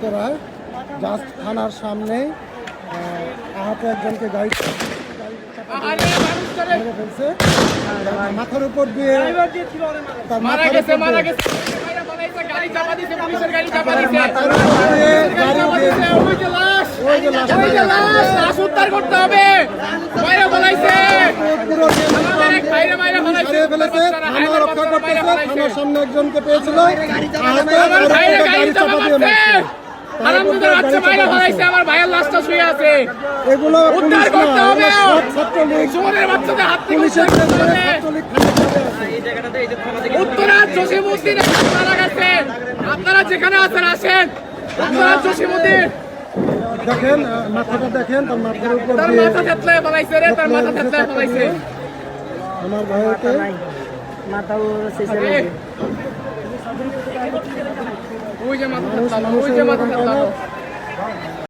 ভক্তরা জাস্ট থানার সামনেই আহ, আহত একজনকে গাড়ি ফেলছে। মাথার উপর দিয়ে তার মাথার উদ্ধার করতে হবে। সামনে একজনকে পেয়েছিল। হারামজাদার বাচ্চা মাইরা বানাইছে, আমার ভাইয়ের লাশটা শুয়ে আছে। এগুলো উদ্ধার করতে হবে। সুমনের বাচ্চাদের হাত থেকে পুলিশের উদ্ধার করতে হবে। উত্তরা জসিমুদ্দিন মারা গেছে আপনারা যেখানে আছেন আসেন। উত্তরা জসিমুদ্দিন দেখেন মাথাটা দেখেন তার মাথার উপর তার মাথা থেতলে ফলাইছে রে তার মাথা থেতলে ফলাইছে আমার ভাইকে মাথা মানুষ থেতলানো ওই যে মাথা করে